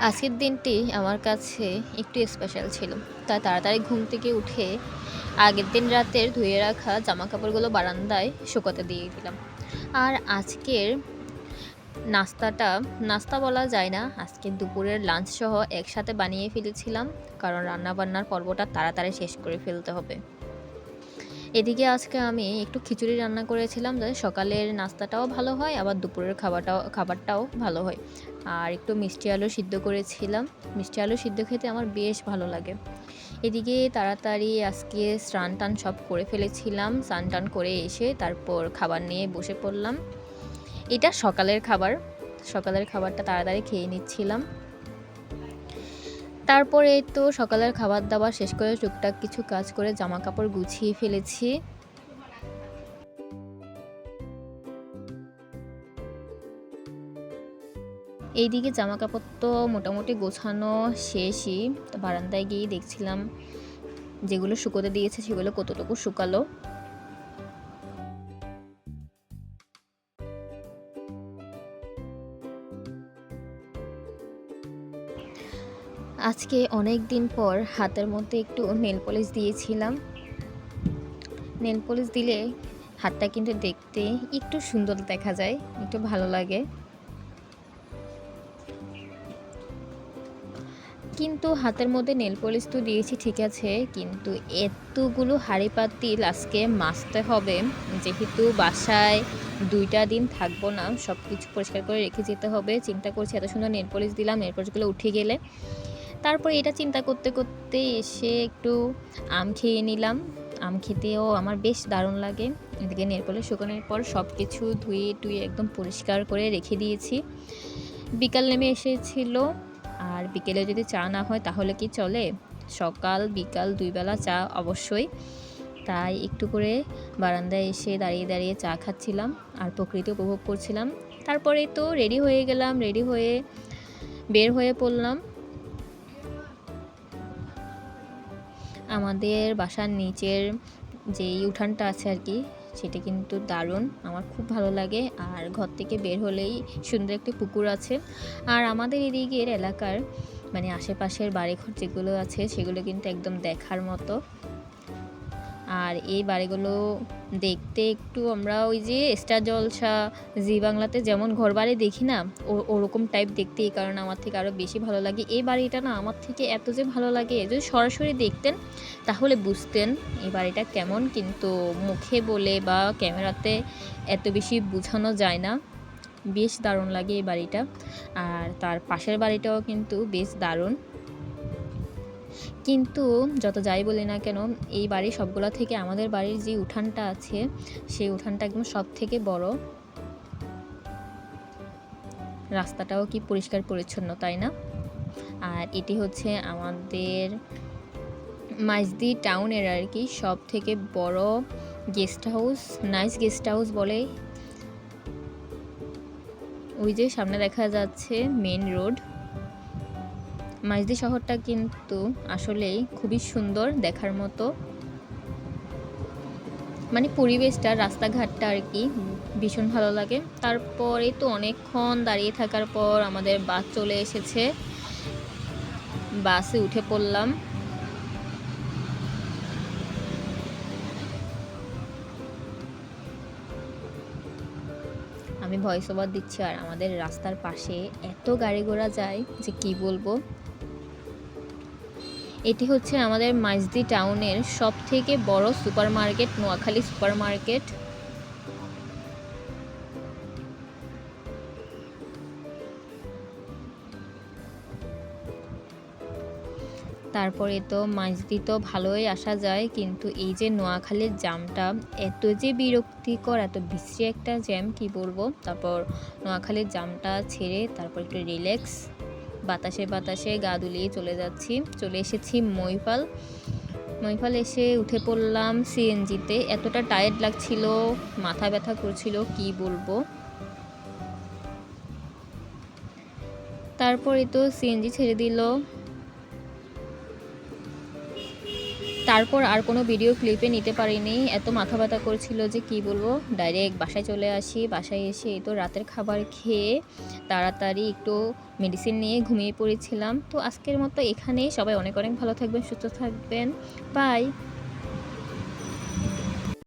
আজকের দিনটি আমার কাছে একটু স্পেশাল ছিল। তাই তাড়াতাড়ি ঘুম থেকে উঠে আগের দিন রাতের ধুয়ে রাখা জামা কাপড়গুলো বারান্দায় শুকোতে দিয়ে দিলাম। আর আজকের নাস্তাটা, নাস্তা বলা যায় না, আজকে দুপুরের লাঞ্চ সহ একসাথে বানিয়ে ফেলেছিলাম, কারণ রান্নাবান্নার পর্বটা তাড়াতাড়ি শেষ করে ফেলতে হবে। এদিকে আজকে আমি একটু খিচুড়ি রান্না করেছিলাম যাতে সকালের নাস্তাটাও ভালো হয়, আবার দুপুরের খাবারটাও খাবারটাও ভালো হয়। আর একটু মিষ্টি আলু সিদ্ধ করেছিলাম। মিষ্টি আলু সিদ্ধ খেতে আমার বেশ ভালো লাগে। এদিকে তাড়াতাড়ি আজকে স্নান টান সব করে ফেলেছিলাম, স্নান টান করে এসে তারপর খাবার নিয়ে বসে পড়লাম। এটা সকালের খাবার। সকালের খাবারটা তাড়াতাড়ি খেয়ে নিচ্ছিলাম। তারপরে তো সকালের খাবার দাবার শেষ করে টুকটাক কিছু কাজ করে জামা কাপড় গুছিয়ে ফেলেছি। এইদিকে জামা কাপড় তো মোটামুটি গোছানো শেষই। তো বারান্দায় গিয়ে দেখছিলাম যেগুলো শুকোতে দিয়েছে সেগুলো কতটুকু শুকালো। আজকে অনেক দিন পর হাতের মধ্যে একটু নেল পলিশ দিয়েছিলাম। নেল পলিশ দিলে হাতটা কিন্তু দেখতে একটু সুন্দর দেখা যায়, একটু ভালো লাগে। কিন্তু হাতের মধ্যে নেল পলিশ তো দিয়েছি, ঠিক আছে, কিন্তু এতগুলো হাঁড়ি পাতিল আজকে মাজতে হবে। যেহেতু বাসায় দুইটা দিন থাকব না সব কিছু পরিষ্কার করে রেখে যেতে হবে। চিন্তা করছি এত সুন্দর নেল পলিশ দিলাম নেল পলিশগুলো উঠে গেলে। তারপর এটা চিন্তা করতে করতে এসে একটু আম খেয়ে নিলাম। আম খেতেও আমার বেশ দারুণ লাগে। এদিকে নেরপলে শুকানোর পর সব কিছু ধুয়ে টুয়ে একদম পরিষ্কার করে রেখে দিয়েছি। বিকাল নেমে এসেছিল। আর বিকেলে যদি চা না হয় তাহলে কি চলে? সকাল বিকাল দুই বেলা চা অবশ্যই। তাই একটু করে বারান্দায় এসে দাঁড়িয়ে দাঁড়িয়ে চা খাচ্ছিলাম আর প্রকৃতি উপভোগ করছিলাম। তারপরে তো রেডি হয়ে গেলাম, রেডি হয়ে বের হয়ে পড়লাম। আমাদের বাসার নিচের যেই উঠানটা আছে আর কি, সেটা কিন্তু দারুণ। আমার খুব ভালো লাগে। আর ঘর থেকে বের হলেই সুন্দর একটি পুকুর আছে। আর আমাদের এদিকের এলাকার মানে আশেপাশের বাড়িঘর যেগুলো আছে, সেগুলো কিন্তু একদম দেখার মতো। আর এই বাড়িগুলো দেখতে একটু আমরা ওই যে স্টার জলসা, জি বাংলাতে যেমন ঘর বাড়ি দেখি না ওরকম টাইপ দেখতে এই কারণে আমার থেকে আরও বেশি ভালো লাগে। এই বাড়িটা না আমার থেকে এত যে ভালো লাগে, যদি সরাসরি দেখতেন তাহলে বুঝতেন এই বাড়িটা কেমন, কিন্তু মুখে বলে বা ক্যামেরাতে এত বেশি বোঝানো যায় না। বেশ দারুণ লাগে এই বাড়িটা। আর তার পাশের বাড়িটাও কিন্তু বেশ দারুণ। কিন্তু যত যাই বলি না কেন, এই বাড়ি সবগুলো থেকে আমাদের বাড়ির যে উঠানটা আছে, সেই উঠানটা একদম সব থেকে বড়। রাস্তাটাও কি পরিষ্কার পরিচ্ছন্ন, তাই না? আর এটি হচ্ছে আমাদের মাইজদি টাউনের আর কি সব থেকে বড় guest house nice guest house বলে। ওই যে সামনে দেখা যাচ্ছে মেন রোড মাইজদি শহরটা কিন্তু আসলেই খুবই সুন্দর দেখার মতো। মানে পরিবেশটা, রাস্তাঘাটটা আর কি ভীষণ ভালো লাগে। তারপরে তো অনেকক্ষণ দাঁড়িয়ে থাকার পর আমাদের বাস চলে এসেছে। বাসে উঠে পড়লাম। আমি ভয়েস ওভার দিচ্ছি আর আমাদের রাস্তার পাশে এত গাড়ি ঘোড়া যায় যে কি বলব? এটি হচ্ছে আমাদের মাইজদি টাউনের সব থেকে বড় super market Noakhali super market তারপরে তো মাইজদি তো ভালোই আসা যায়, কিন্তু এই যে নোয়াখালীর জ্যামটা এত যে বিরক্তিকর, এত বিশ্রী একটা জ্যাম, কি বলব? তারপর নোয়াখালীর জ্যামটা ছেড়ে তারপর একটু রিল্যাক্স বাতাসে বাতাসে গা দুলিয়ে চলে যাচ্ছি। চলে এসেছি মৈফাল মৈফাল এসে উঠে পড়লাম সিএনজিতে। এতটা টায়ার্ড লাগছিল, মাথা ব্যথা করছিল, কি বলব? তারপরে তো সিএনজি ছেড়ে দিল। তারপর আর কোনো ভিডিও ক্লিপে নিতে পারিনি। এত মাথা ব্যথা করছিল যে কি বলব? ডাইরেক্ট বাসায় চলে আসি, বাসায় এসে এই তো রাতের খাবার খেয়ে তাড়াতাড়ি একটু মেডিসিন নিয়ে ঘুমিয়ে পড়েছিলাম। তো আজকের মতো এখানেই। সবাই অনেক অনেক ভালো থাকবেন, সুস্থ থাকবেন। বাই